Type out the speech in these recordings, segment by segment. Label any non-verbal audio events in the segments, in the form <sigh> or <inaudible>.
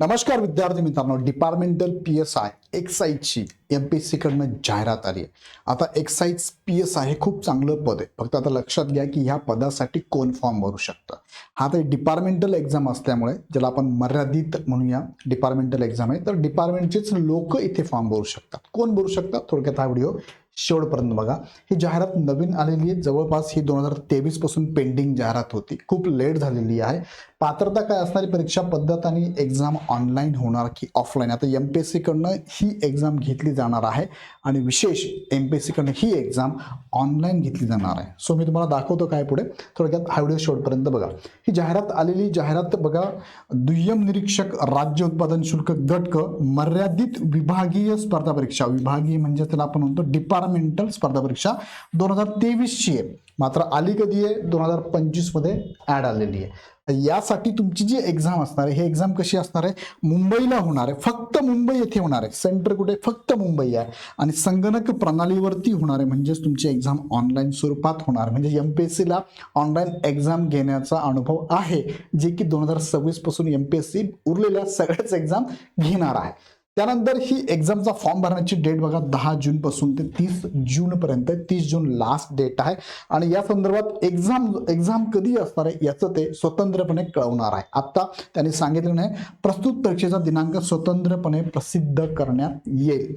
नमस्कार विद्यार्थी मित्रांनो डिपार्टमेंटल पी एस आय एक्साईजची एम पी एस सीकडनं जाहिरात आली आहे. आता एक्साईज पी एस आय हे खूप चांगलं पद आहे. फक्त आता लक्षात घ्या की ह्या पदासाठी कोण फॉर्म भरू शकतं. हा तर डिपार्टमेंटल एक्झाम असल्यामुळे ज्याला आपण मर्यादित म्हणूया डिपार्टमेंटल एक्झाम आहे तर डिपार्टमेंटचेच लोक इथे फॉर्म भरू शकतात. कोण भरू शकतात? थोडक्यात हा व्हिडिओ शेवटपर्यंत बघा. ही जाहिरात नवीन आलेली आहे. जवळपास ही दोन हजार तेवीसपासून पेंडिंग जाहिरात होती. खूप लेट झालेली आहे. पात्रता काय असणारी परीक्षा पद्धत आणि एक्झाम ऑनलाईन होणार की ऑफलाईन आता एम पी एस सीकडनं ही एक्झाम घेतली जाणार आहे आणि विशेष एम पी एस सीकडनं ही एक्झाम ऑनलाईन घेतली जाणार आहे. सो मी तुम्हाला दाखवतो काय पुढे. थोडक्यात हा व्हिडिओ शेवटपर्यंत बघा. ही जाहिरात आलेली जाहिरात बघा. दुय्यम निरीक्षक राज्य उत्पादन शुल्क गट क मर्यादित विभागीय स्पर्धा परीक्षा. विभागीय म्हणजे त्याला आपण म्हणतो डिपार्टमेंटल स्पर्धा परीक्षा. दोन हजार तेवीसची आहे. मात्र आली कधी आहे? दोन हजार पंचवीसमध्ये ॲड आलेली आहे. यासाठी तुमची जी एक्झाम असणार आहे हे एक्झाम कशी असणार आहे? मुंबईला होणार आहे. फक्त मुंबई येथे होणार आहे. सेंटर कुठे? फक्त मुंबई आहे. आणि संगणक प्रणालीवरती होणार आहे. म्हणजेच तुमची एक्झाम ऑनलाईन स्वरूपात होणार. म्हणजे एम पी एस सीला ऑनलाईन एक्झाम घेण्याचा अनुभव आहे. जे की दोन हजार सव्वीसपासून एम पी एस सी उरलेल्या सगळ्याच एक्झाम घेणार आहे. त्यानंतर ही एक्झामचा फॉर्म भरण्याची डेट बघा दहा जूनपासून ते तीस जूनपर्यंत तीस जून लास्ट डेट आहे. आणि या संदर्भात एक्झाम एक्झाम कधी असणार आहे याचं ते स्वतंत्रपणे कळवणार आहे. आत्ता त्यांनी सांगितलं नाही प्रस्तुत परीक्षेचा दिनांक स्वतंत्रपणे प्रसिद्ध करण्यात येईल.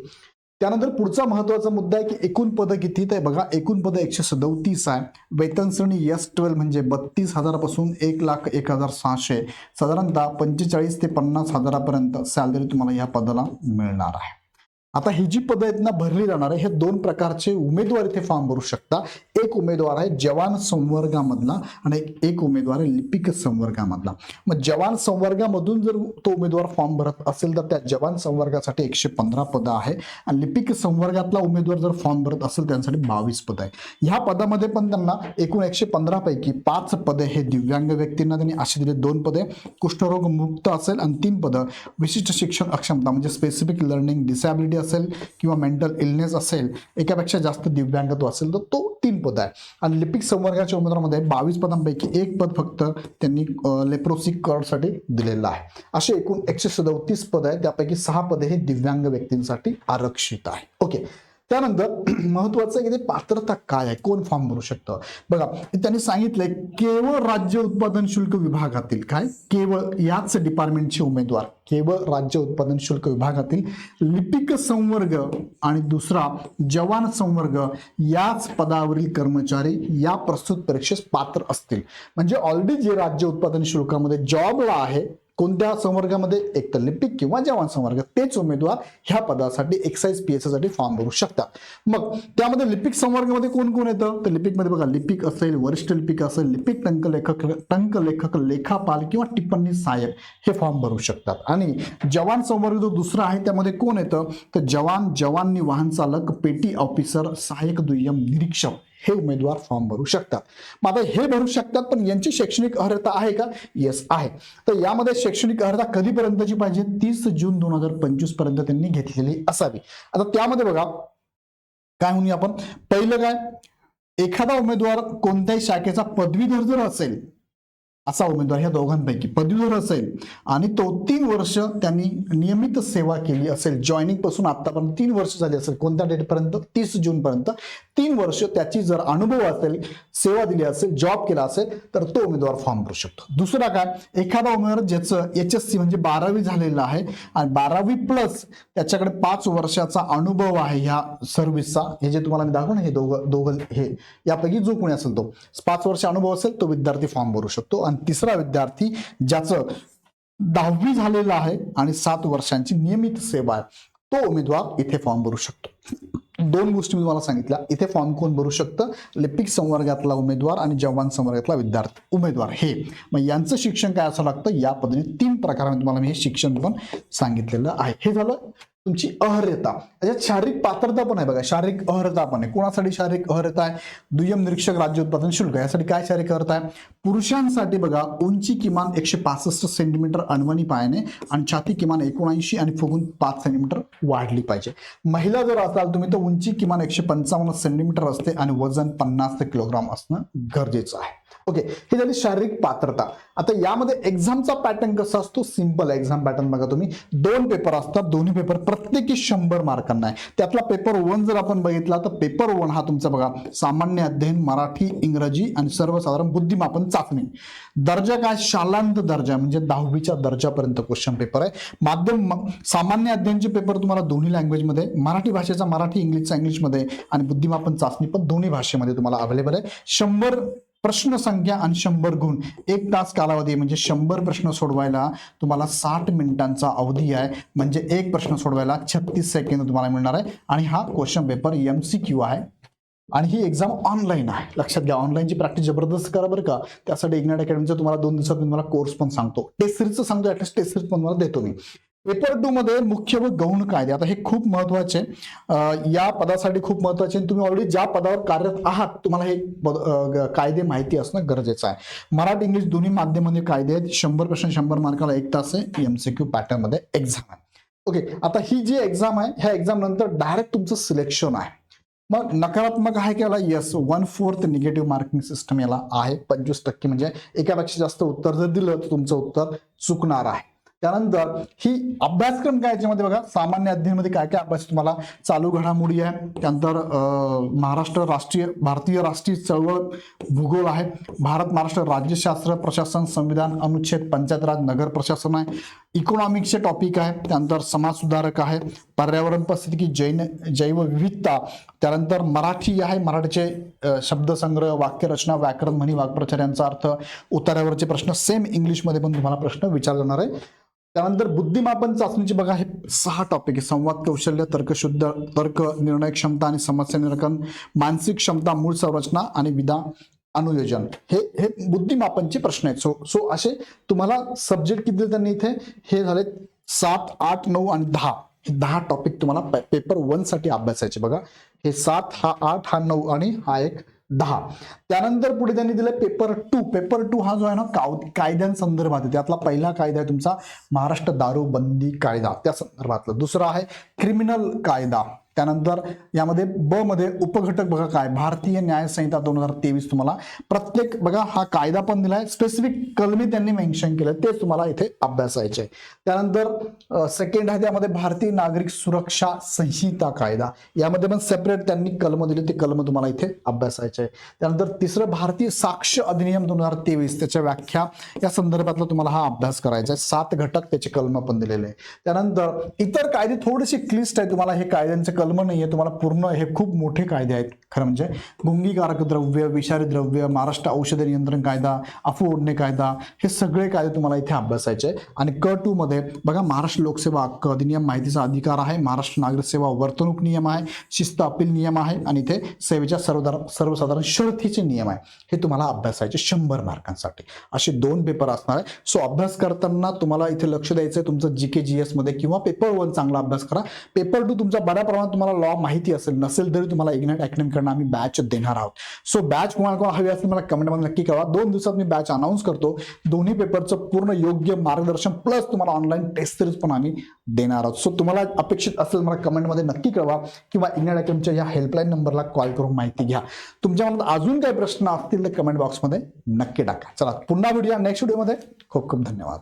त्यानंतर पुढचा महत्त्वाचा मुद्दा आहे की एकूण पदं किती तर बघा एकूण पदं एकशे सदोतीस आहे. वेतनश्रेणी एस ट्वेल्व म्हणजे बत्तीस हजारापासून एक लाख एक हजार सहाशे. साधारणतः पंचेचाळीस ते पन्नास हजारापर्यंत सॅलरी तुम्हाला या पदाला मिळणार आहे. आता ही जी पदं आहेत ना भरली जाणार आहे हे दोन प्रकारचे उमेदवार इथे फॉर्म भरू शकता. एक उमेदवार आहे जवान संवर्गामधला आणि एक- एक उमेदवार आहे लिपिक संवर्गामधला. मग जवान संवर्गामधून जर तो उमेदवार फॉर्म भरत असेल तर त्या जवान संवर्गासाठी एकशे पंधरा पदं आहे. आणि लिपिक संवर्गातला उमेदवार जर फॉर्म भरत असेल त्यांसाठी बावीस पदं आहे. ह्या पदामध्ये पण त्यांना एकूण एकशे पंधरापैकी पाच पदे हे दिव्यांग व्यक्तींना त्यांनी असे दिले दोन पदे कुष्ठरोग मुक्त असेल आणि तीन पदं विशिष्ट शिक्षण अक्षमता म्हणजे स्पेसिफिक लर्निंग डिसॅबिलिटी असेल किंवा मेंटल इलनेस असेल एकापेक्षा जास्त दिव्यांगत्व असेल तर तो तीन पद आहे आणि लिपिक संवर्गाच्या उमेदवारामध्ये बावीस पदांपैकी एक पद फक्त त्यांनी लेप्रोसी साठी दिलेलं आहे. असे एकूण एकशे सदतीस पद आहेत त्यापैकी सहा पदे हे दिव्यांग व्यक्तींसाठी आरक्षित आहे. ओके. त्यानंतर <clears throat> महत्वाचं आहे की ते पात्रता काय आहे? कोण फॉर्म भरू शकतं? बघा त्यांनी सांगितलंय केवळ राज्य उत्पादन शुल्क विभागातील काय? केवळ याच डिपार्टमेंटचे उमेदवार केवळ राज्य उत्पादन शुल्क विभागातील लिपिक संवर्ग आणि दुसरा जवान संवर्ग याच पदावरील कर्मचारी या प्रस्तुत परीक्षेस पात्र असतील. म्हणजे ऑलरेडी जे राज्य उत्पादन शुल्कामध्ये जॉबला आहे कोणत्या संवर्गामध्ये? एक तर लिपिक किंवा जवान संवर्ग. तेच उमेदवार ह्या पदासाठी एक्साईज पी एससाठी फॉर्म भरू शकतात मग त्यामध्ये लिपिक संवर्गामध्ये कोण कोण येतं? तर लिपिकमध्ये बघा लिपिक असेल वरिष्ठ लिपिक असेल लिपिक टंक लेखक टंक लेखक लेखापाल किंवा टिप्पणी सहाय्यक हे फॉर्म भरू शकतात. आणि जवान संवर्ग जो दुसरा आहे त्यामध्ये कोण येतं? तर जवान जवाननी वाहन चालक पेटी ऑफिसर सहाय्यक दुय्यम निरीक्षक. हे उमेदवार फॉर्म भरू शकतात. मग आता हे भरू शकतात पण यांची शैक्षणिक अर्हता आहे का? येस आहे. तर यामध्ये शैक्षणिक अर्हता कधीपर्यंतची पाहिजे? तीस जून दोन हजार पंचवीसपर्यंत त्यांनी घेतलेली असावी. आता त्यामध्ये बघा काय म्हणूया आपण? पहिलं काय? एखादा उमेदवार कोणत्याही शाखेचा पदवीधर जर असेल असा उमेदवार ह्या दोघांपैकी. पदवीधर असेल आणि तो तीन वर्ष त्यांनी नियमित सेवा केली असेल. जॉईनिंगपासून आतापर्यंत तीन वर्ष झाली असेल. कोणत्या डेटपर्यंत तीस जून पर्यंत. तीन वर्ष त्याची जर अनुभव असेल सेवा दिली असेल जॉब केला असेल तर तो उमेदवार फॉर्म भरू शकतो. दुसरा काय? एखादा उमेदवार ज्याचं एच एस सी म्हणजे बारावी झालेलं आहे आणि बारावी प्लस त्याच्याकडे पाच वर्षाचा अनुभव आहे ह्या सर्व्हिसचा हे जे तुम्हाला मी दाखवून हे दोघं दोघं हे यापैकी जो कोणी असेल तो. पाच वर्ष अनुभव असेल तो विद्यार्थी फॉर्म भरू शकतो. आणि तिसरा विद्यार्थी ज्याचं दहावी झालेला आहे आणि सात वर्षांची नियमित सेवा आहे. तो उमेदवार इथे फॉर्म भरू शकतो. दोन गोष्टी मी तुम्हाला सांगितल्या. इथे फॉर्म कोण भरू शकतं? लिपिक संवर्गातला उमेदवार आणि जवान संवर्गातला विद्यार्थी. उमेदवार हे. मग यांचं शिक्षण काय असं लागतं? या पद्धतीने तीन प्रकाराने तुम्हाला मी हे शिक्षण पण सांगितलेलं आहे. हे झालं तुमची अहर्यता. याच्यात शारीरिक पात्रता पण आहे बघा. शारीरिक अहर्यता पण आहे. कोणासाठी शारीरिक अहर्यता आहे? दुय्यम निरीक्षक राज्य उत्पादन शुल्क यासाठी काय शारीरिक अहर्यता आहे? पुरुषांसाठी बघा उंची किमान एकशे पासष्ट सेंटीमीटर अणवणी पायाने आणि छाती किमान एकोणऐंशी आणि फुगून पाच सेंटीमीटर वाढली पाहिजे. महिला जर असाल तुम्ही तर उंची किमान एकशे पंचावन्न सेंटीमीटर असते आणि वजन पन्नास ते किलोग्राम असणं गरजेचं आहे. ओके ही झाली शारीरिक पात्रता. आता यामध्ये एक्झामचा पॅटर्न कसा असतो? सिंपल एक्झाम पॅटर्न बघा तुम्ही. दोन पेपर असतात दोन्ही पेपर प्रत्येकी शंभर मार्कांना आहे त्यातला पेपर वन जर आपण बघितला तर पेपर वन हा तुमचा बघा सामान्य अध्ययन मराठी इंग्रजी आणि सर्वसाधारण बुद्धिमापन चाचणी. दर्जा काय? शालांत दर्जा म्हणजे दहावीच्या दर्जापर्यंत क्वेश्चन पेपर आहे. माध्यम सामान्य अध्ययनचे पेपर तुम्हाला दोन्ही लँग्वेजमध्ये मराठी भाषेचा मराठी इंग्लिशचा इंग्लिशमध्ये आणि बुद्धिमापन चाचणी पण दोन्ही भाषेमध्ये तुम्हाला अवेलेबल आहे. शंभर प्रश्न संख्या आणि शंभर गुण. एक तास कालावधी म्हणजे शंभर प्रश्न सोडवायला तुम्हाला साठ मिनिटांचा अवधी आहे. म्हणजे एक प्रश्न सोडवायला छत्तीस सेकंद तुम्हाला मिळणार आहे. आणि हा question paper M C Q आहे. आणि ही एक्झाम ऑनलाईन आहे. लक्षात घ्या ऑनलाईनची प्रॅक्टिस जबरदस्त करा बरं का. त्यासाठी इग्नाइट अकॅडमीचा तुम्हाला दोन दिवसात मी तुम्हाला कोर्स पण सांगतो. टेस्ट सिरीजचं सांगतो ऍटलीस्ट टेस्ट सिरीज पण तुम्हाला देतो मी. पेपर टू मध्ये मुख्य व गौण कायदे. आता हे खूप महत्त्वाचे या पदासाठी खूप महत्त्वाचे आणि तुम्ही ऑलरेडी ज्या पदावर कार्यरत आहात तुम्हाला हे पद- कायदे माहिती असणं गरजेचं आहे. मराठी इंग्लिश दोन्ही माध्यमांचे कायदे आहेत. शंभर प्रश्न शंभर मार्काला एक तास आहे. एमसीक्यू पॅटर्नमध्ये एक्झाम आहे. ओके आता ही जी एक्झाम आहे ह्या एक्झाम नंतर डायरेक्ट तुमचं सिलेक्शन आहे. मग नकारात्मक आहे की याला yes one fourth negative marking system याला आहे. पंचवीस टक्के म्हणजे एकापेक्षा जास्त उत्तर जर दिलं तर तुमचं उत्तर चुकणार आहे. त्यानंतर ही अभ्यासक्रम काय याच्यामध्ये बघा सामान्य अध्ययनमध्ये काय काय अभ्यास तुम्हाला? चालू घडामोडी आहे त्यानंतर महाराष्ट्र राष्ट्रीय भारतीय राष्ट्रीय चळवळ भूगोल आहे भारत महाराष्ट्र राज्यशास्त्र प्रशासन संविधान अनुच्छेद पंचायत राज नगर प्रशासन आहे इकॉनॉमिक्सचे टॉपिक आहे त्यानंतर समाज सुधारक आहे पर्यावरण परिस्थिती जैन जैवविविधता त्यानंतर मराठी आहे मराठीचे शब्दसंग्रह वाक्यरचना व्याकरण म्हणी वाक्प्रचार यांचा अर्थ उतार्यावरचे प्रश्न सेम इंग्लिशमध्ये पण तुम्हाला प्रश्न विचारला जाणार आहे. त्यानंतर बुद्धिमापन चाचणीचे बघा हे सहा टॉपिक आहे. संवाद कौशल्य तर्कशुद्ध तर्क निर्णय क्षमता आणि समस्या निराकरण मानसिक क्षमता मूळ संरचना आणि विधान अनुयोजन. हे हे बुद्धिमापनचे प्रश्न आहेत. सो सो असे तुम्हाला सब्जेक्ट किती त्यांनी इथे? हे झाले सात आठ नऊ आणि दहा. हे दहा टॉपिक तुम्हाला पेपर वनसाठी अभ्यासायचे बघा. हे सात हा आठ हा नऊ आणि हा एक दहा. त्यानंतर पुढे त्यांनी दिलं पेपर टू पेपर टू हा जो आहे ना काव कायद्यांसंदर्भात आहे. त्यातला पहिला कायदा आहे तुमचा महाराष्ट्र दारूबंदी कायदा. त्या संदर्भातला. दुसरा आहे क्रिमिनल कायदा. त्यानंतर यामध्ये ब मध्ये उपघटक बघा काय भारतीय न्याय संहिता दोन हजार तेवीस तुम्हाला. प्रत्येक बघा हा कायदा पण दिलाय. स्पेसिफिक कलमी त्यांनी मेन्शन केलं तेच तुम्हाला इथे अभ्यासायचे त्यानंतर सेकंड आहे त्यामध्ये भारतीय नागरिक सुरक्षा संहिता कायदा. यामध्ये पण सेपरेट त्यांनी कलम दिले ते कलम तुम्हाला इथे अभ्यासायचे त्यानंतर तिसरं भारतीय साक्ष अधिनियम दोन हजार तेवीस त्याच्या व्याख्या या संदर्भातला तुम्हाला हा अभ्यास करायचा आहे सात घटक त्याचे कलम पण दिलेले. आहे त्यानंतर इतर कायदे थोडेसे क्लिस्ट आहे तुम्हाला हे कायद्यांचे कलम नाही आहे तुम्हाला पूर्ण हे खूप मोठे कायदे आहेत. खरं म्हणजे गुंगीकारक द्रव्य विषारी द्रव्य महाराष्ट्र औषध नियंत्रण कायदा अफू ओढणे कायदा हे सगळे कायदे तुम्हाला इथे अभ्यासायचे आहे. आणि क टू मध्ये बघा महाराष्ट्र लोकसेवा हक्क अधिनियम माहितीचा अधिकार आहे. महाराष्ट्र नागरिक सेवा वर्तणूक नियम आहे. शिस्त अपील नियम आहे. आणि इथे सेवेच्या सर्वधार सर्वसाधारण शर्थीचे नियम आहे. हे तुम्हाला अभ्यासायचे शंभर मार्कांसाठी. असे दोन पेपर असणार आहे सो अभ्यास करताना तुम्हाला इथे लक्ष द्यायचं आहे तुमचं जी के जी एसमध्ये किंवा पेपर वन चांगला अभ्यास करा. पेपर टू तुमचा बऱ्या प्रमाणात तुम्हाला लॉ माहिती असेल नसेल तरी तुम्हाला इग्नाइट अकॅडमीकडनं आम्ही बॅच देणार आहोत. सो बॅच कोणाला कोणाला हवी असेल मला कमेंटमध्ये नक्की कळवा. दोन दिवसात मी बॅच अनाऊन्स करतो. दोन्ही पेपरचं पूर्ण योग्य मार्गदर्शन प्लस तुम्हाला ऑनलाईन टेस्ट सिरीज पण आम्ही देणार आहोत. सो तुम्हाला अपेक्षित असेल मला कमेंटमध्ये नक्की कळवा किंवा इग्नाइट अकॅडमीच्या या हेल्पलाईन नंबरला कॉल करून माहिती घ्या. तुमच्या मनात अजून काही प्रश्न असतील तर कमेंट बॉक्समध्ये नक्की टाका. चला पुन्हा व्हिडिओ नेक्स्ट व्हिडिओमध्ये खूप खूप धन्यवाद.